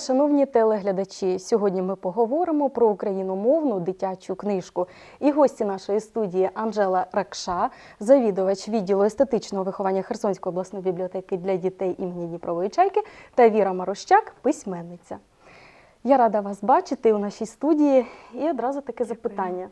Шановні телеглядачі. Сьогодні ми поговоримо про україномовну дитячу книжку. І гості нашої студії Анжела Ракша, завідувач відділу естетичного виховання Херсонської обласної бібліотеки для дітей імені Дніпрової чайки, та Віра Марощак, письменниця. Я рада вас бачити у нашій студії. І одразу таке запитання.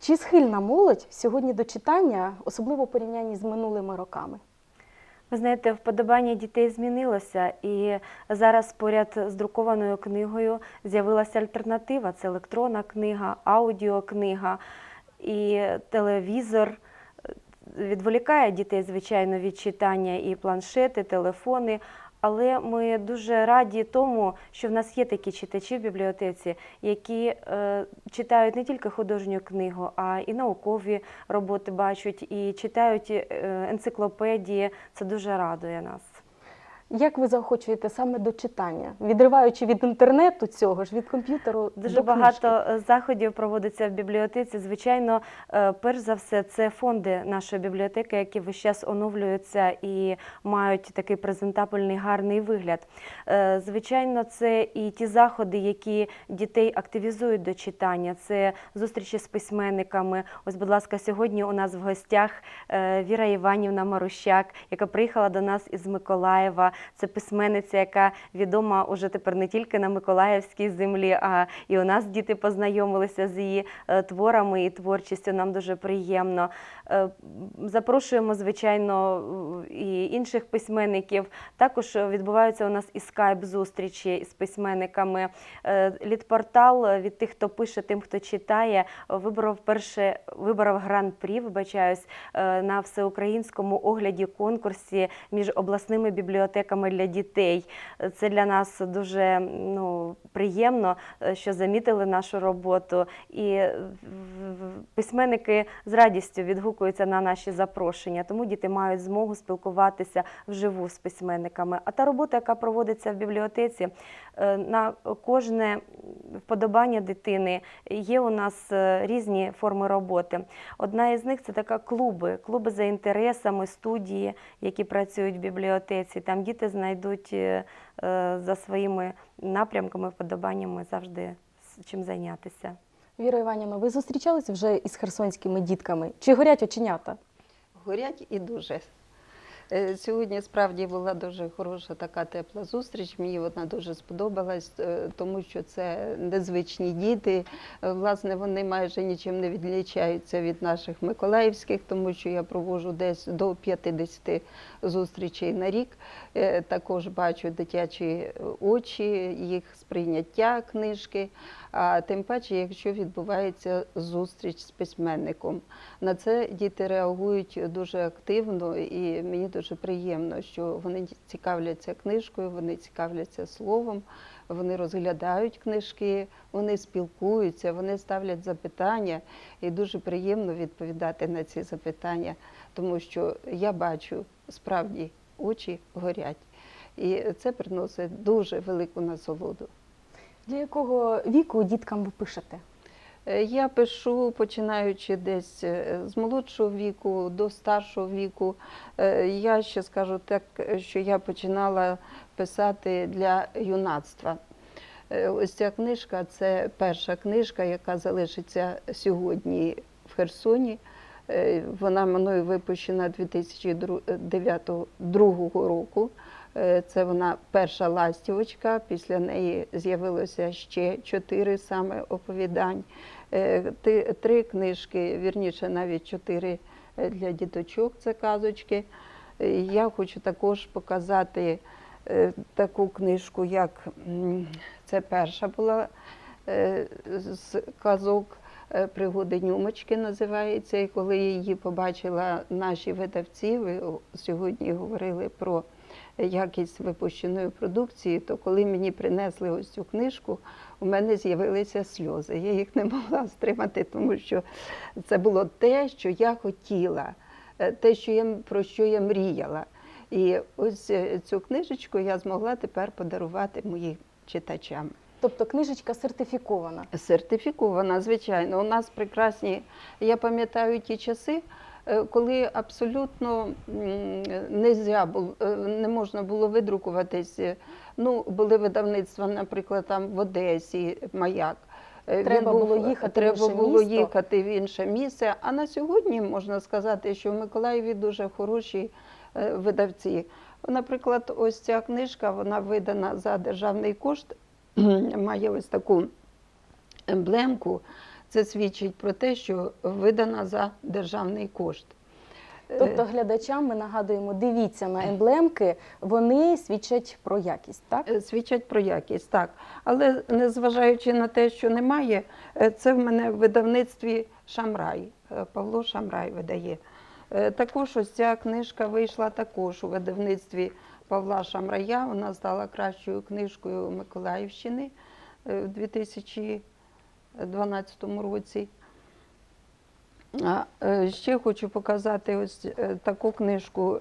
Чи схильна молодь сьогодні до читання, особливо в порівнянні з минулими роками? Ви знаєте, вподобання дітей змінилося, і зараз поряд з друкованою книгою з'явилася альтернатива. Це електронна книга, аудіокнига і телевізор. Відволікає дітей, звичайно, від читання і планшети, телефони. Але ми дуже раді тому, що в нас є такі читачі в бібліотеці, які е, читають не тільки художню книгу, а і наукові роботи бачать, і читають е, енциклопедії. Це дуже радує нас. Як ви заохочуєте саме до читання, відриваючи від інтернету цього ж, від комп'ютеру? Дуже до багато книжки? е, заходів проводиться в бібліотеці. Звичайно, е, перш за все, це фонди нашої бібліотеки, які весь час оновлюються і мають такий презентабельний гарний вигляд. Е, Звичайно, це і ті заходи, які дітей активізують до читання. Це зустрічі з письменниками. Ось, будь ласка, сьогодні у нас в гостях Віра Іванівна Марущак, яка приїхала до нас із Миколаєва. Це письменниця, яка відома уже тепер не тільки на Миколаївській землі, а і у нас діти познайомилися з її е, творами і творчістю. Нам дуже приємно. Е, Запрошуємо, звичайно, і інших письменників. Також відбуваються у нас і скайп-зустрічі з письменниками. Е, Літпортал від тих, хто пише, тим, хто читає, вибрав перше вибрав гран-прі, вибачаюсь, на всеукраїнському огляді конкурсі між обласними бібліотеками для дітей. Це для нас дуже ну, приємно, е, що замітили нашу роботу. І е, письменники з радістю відгукуються на наші запрошення, тому діти мають змогу спілкуватися вживу з письменниками. А та робота, яка проводиться в бібліотеці, е, на кожне вподобання дитини є у нас е, різні форми роботи. Одна із них це така клуби, клуби за інтересами, студії, які працюють в бібліотеці. Там діти знайдуть е, е, за своїми напрямками, вподобаннями завжди з чим зайнятися. Віра Іванівна, ви зустрічалися вже із херсонськими дітками? Чи горять оченята? Горять і дуже. Е, Сьогодні справді була дуже хороша така тепла зустріч. Мені вона дуже сподобалась, е, тому що це незвичні діти. Е, Власне, вони майже нічим не відлічаються від наших миколаївських, тому що я проводжу десь до 50 зустрічей на рік. Також бачу дитячі очі, їх сприйняття книжки. А тим паче, якщо відбувається зустріч з письменником. На це діти реагують дуже активно, і мені дуже приємно, що вони цікавляться книжкою, вони цікавляться словом, вони розглядають книжки, вони спілкуються, вони ставлять запитання, і дуже приємно відповідати на ці запитання, тому що я бачу справді очі горять. І це приносить дуже велику насолоду. Для якого віку діткам ви пишете? Е, Я пишу, починаючи десь е, з молодшого віку до старшого віку. Е, Я ще скажу так, що я починала писати для юнацтва. Ось ця книжка це перша книжка, яка залишиться сьогодні в Херсоні. Вона мною випущена 2002 року. Е, Це вона перша ластівочка. Після неї з'явилося ще чотири саме оповідань. Е, Три книжки, вірніше, навіть чотири е, для діточок. Це казочки. Я хочу також показати таку книжку, як це перша була з казок. Пригоди Нюмочки називається. І коли її побачила наші видавці, ви сьогодні говорили про якість випущеної продукції, то коли мені принесли ось цю книжку, у мене з'явилися сльози. Я їх не могла стримати, тому що це було те, що я хотіла, е, те, що я, про що я мріяла. І ось е, цю книжечку я змогла тепер подарувати моїм читачам. Тобто книжечка сертифікована. Сертифікована, звичайно. У нас прекрасні, я пам'ятаю ті часи, коли абсолютно нельзя е, не можна було видрукуватись. е, Ну, були видавництва, наприклад, там в Одесі, Маяк. Е, Треба було їхати в треба інше було місто. їхати в інше місце. А на сьогодні можна сказати, що в Миколаєві дуже хороші е, видавці. Наприклад, ось ця книжка, вона видана за державний кошт, має ось таку емблемку. Це свідчить про те, що видана за державний кошт. Тобто глядачам ми нагадуємо, дивіться на емблемки, вони свідчать про якість, так? Е, Свідчать про якість, так. Але незважаючи на те, що немає, е, це в мене в видавництві Шамрай. Е, Павло Шамрай видає. Також ось ця книжка вийшла також у видавництві Павла Шамрая. Вона стала кращою книжкою Миколаївщини в 2012 році. А, е, Ще хочу показати ось е, таку книжку,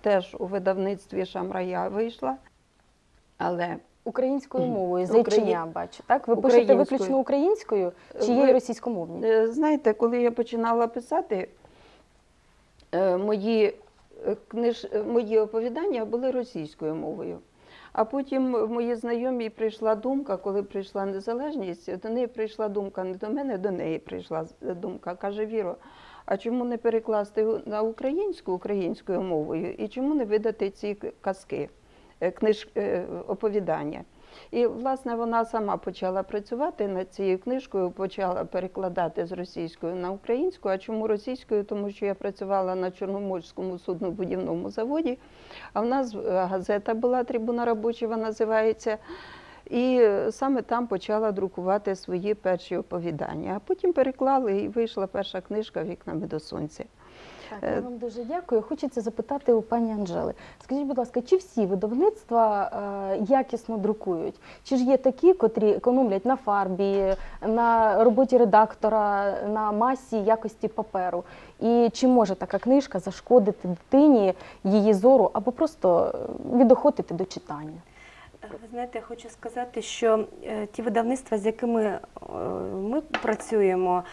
теж у видавництві Шамрая вийшла. Але Українською мовою, Україн- зайчиня бачу, так? Ви пишете виключно українською чи є Ви- російськомовні? Е, Знаєте, коли я починала писати, мої, книж... мої оповідання були російською мовою. А потім в мої знайомі прийшла думка, коли прийшла незалежність, до неї прийшла думка, не до мене, до неї прийшла з- думка. Каже, Віро, а чому не перекласти на українську українською мовою і чому не видати ці казки, е, книж... е, оповідання? І, власне, вона сама почала працювати над цією книжкою, почала перекладати з російської на українську. А чому російською? Тому що я працювала на Чорноморському суднобудівному заводі, а в нас е, газета була Трибуна робоча, називається. І саме там почала друкувати свої перші оповідання. А потім переклали і вийшла перша книжка Вікнами до сонця. Так, я вам дуже дякую. Хочеться запитати у пані Анжели. Скажіть, будь ласка, чи всі видавництва е, якісно друкують? Чи ж є такі, котрі економлять на фарбі, на роботі редактора, на масі якості паперу? І чи може така книжка зашкодити дитині її зору або просто е, відохотити до читання? Ви знаєте, я хочу сказати, що е, ті видавництва, з якими е, ми працюємо, е,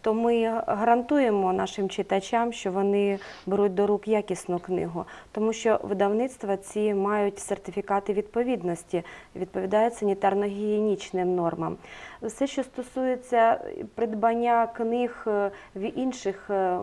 то ми гарантуємо нашим читачам, що вони беруть до рук якісну книгу, тому що видавництва ці мають сертифікати відповідності, відповідають санітарно-гігієнічним нормам. Все, що стосується придбання книг е, в інших е,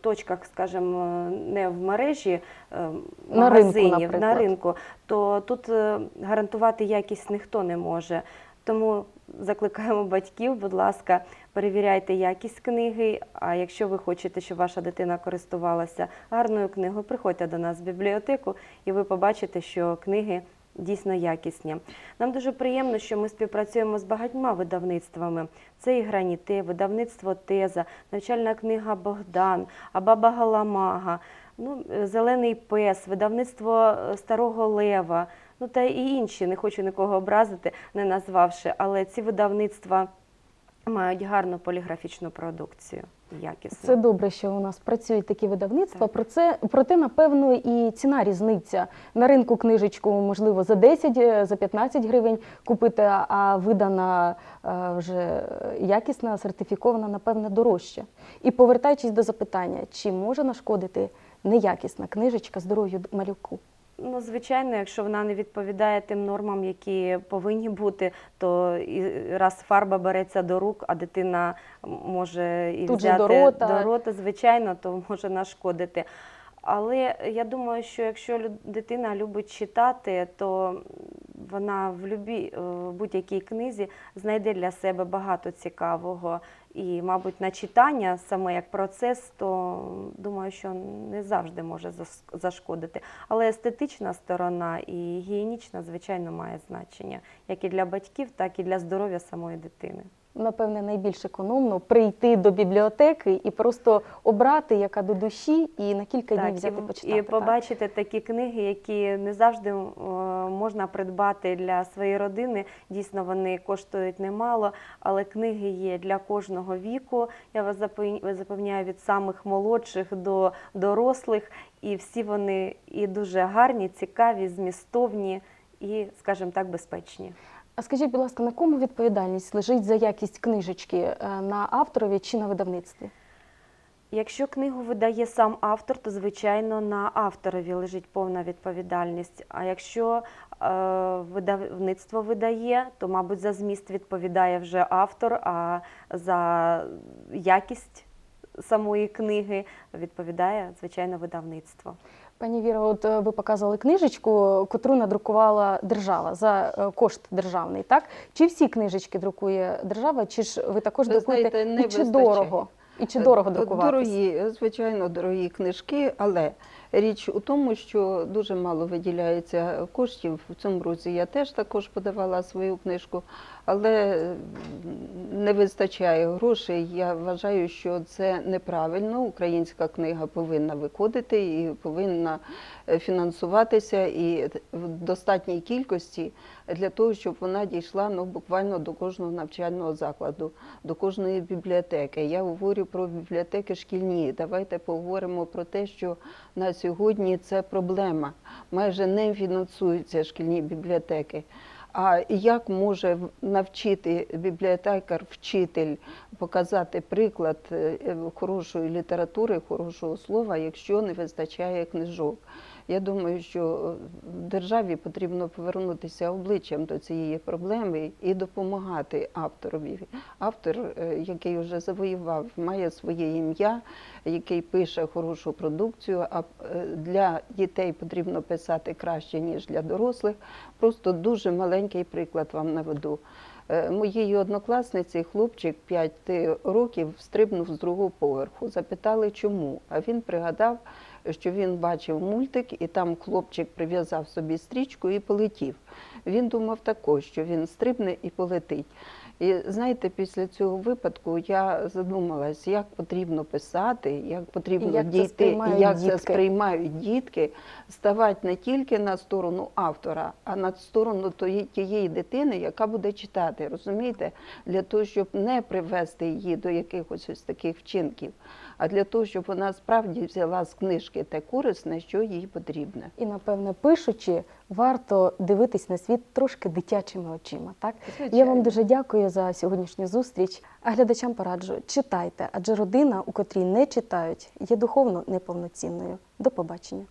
точках, скажімо, не в мережі е, На ринку, магазинів, на ринку, то тут е, гарантувати якість ніхто не може. Тому закликаємо батьків, будь ласка, перевіряйте якість книги. А якщо ви хочете, щоб ваша дитина користувалася гарною книгою, приходьте до нас в бібліотеку, і ви побачите, що книги дійсно якісні. Нам дуже приємно, що ми співпрацюємо з багатьма видавництвами. Це і граніте, видавництво Теза, навчальна книга Богдан, Абаба Галамага, ну, Зелений пес, видавництво Старого Лева, ну та і інші. Не хочу нікого образити, не назвавши, але ці видавництва мають гарну поліграфічну продукцію. Якісну. Це добре, що у нас працюють такі видавництва. Так. Про це проте, напевно, і ціна різниця на ринку книжечку можливо за 10, е, за 15 гривень купити, а видана е, вже якісна, сертифікована, напевне, дорожче. І повертаючись до запитання, чи може нашкодити неякісна книжечка здоров'ю малюку? Ну, звичайно, якщо вона не відповідає тим нормам, які повинні бути, то і раз фарба береться до рук, а дитина може і Тут же взяти до рота. до рота, звичайно, то може нашкодити. Але я думаю, що якщо дитина любить читати, то вона в любій е, в будь-якій книзі знайде для себе багато цікавого. І, мабуть, на читання саме як процес, то думаю, що не завжди може зашкодити. Але естетична сторона і гігієнічна, звичайно, має значення як і для батьків, так і для здоров'я самої дитини. Напевне, найбільш економно прийти до бібліотеки і просто обрати, яка до душі, і на кілька днів Так, взяти і, почитати. і побачити такі книги, які не завжди е, можна придбати для своєї родини. Дійсно, вони коштують немало, але книги є для кожного віку. Я вас запев- запевняю від самих молодших до дорослих, і всі вони і дуже гарні, цікаві, змістовні і, скажімо так, безпечні. А скажіть, будь ласка, на кому відповідальність лежить за якість книжечки? Е, На авторові чи на видавництві? Якщо книгу видає сам автор, то звичайно на авторові лежить повна відповідальність. А якщо е, видавництво видає, то, мабуть, за зміст відповідає вже автор, а за якість самої книги відповідає, звичайно, видавництво. Пані Віра, от е, ви показували книжечку, котру надрукувала держава за е, кошт державний, так? Чи всі книжечки друкує держава, чи ж ви також друкуєте знаєте, не і чи вистачає. дорого? І чи дорого друкуватися? Дорогі, звичайно, дорогі книжки, але річ у тому, що дуже мало виділяється коштів. В цьому році я теж також подавала свою книжку, але не вистачає грошей. Я вважаю, що це неправильно. Українська книга повинна виходити і повинна е, фінансуватися і в достатній кількості для того, щоб вона дійшла ну, буквально до кожного навчального закладу, до кожної бібліотеки. Я говорю про бібліотеки шкільні. Давайте поговоримо про те, що на сьогодні це проблема. Майже не фінансуються шкільні бібліотеки. А як може навчити бібліотекар, вчитель показати приклад е, е, хорошої літератури, хорошого слова, якщо не вистачає книжок? Я думаю, що е, державі потрібно повернутися обличчям до цієї проблеми і допомагати авторові. Автор, е, який вже завоював, має своє ім'я, який пише хорошу продукцію. А е, для дітей потрібно писати краще ніж для дорослих. Просто дуже маленький приклад вам наведу. Моєї однокласниці хлопчик 5 років стрибнув з другого поверху. Запитали, чому. А він пригадав, що він бачив мультик, і там хлопчик прив'язав собі стрічку і полетів. Він думав також, що він стрибне і полетить. І знаєте, після цього випадку я задумалась, як потрібно писати, як потрібно І як це дійти, і як це дітки. сприймають дітки, ставати не тільки на сторону автора, а на сторону тієї дитини, яка буде читати. Розумієте, для того, щоб не привести її до якихось ось таких вчинків, а для того, щоб вона справді взяла з книжки те корисне, що їй потрібно. І, напевне, пишучи, варто дивитись на світ трошки дитячими очима. Так? Я вам дуже дякую за сьогоднішню зустріч. А глядачам пораджу, читайте, адже родина, у котрій не читають, є духовно неповноцінною. До побачення.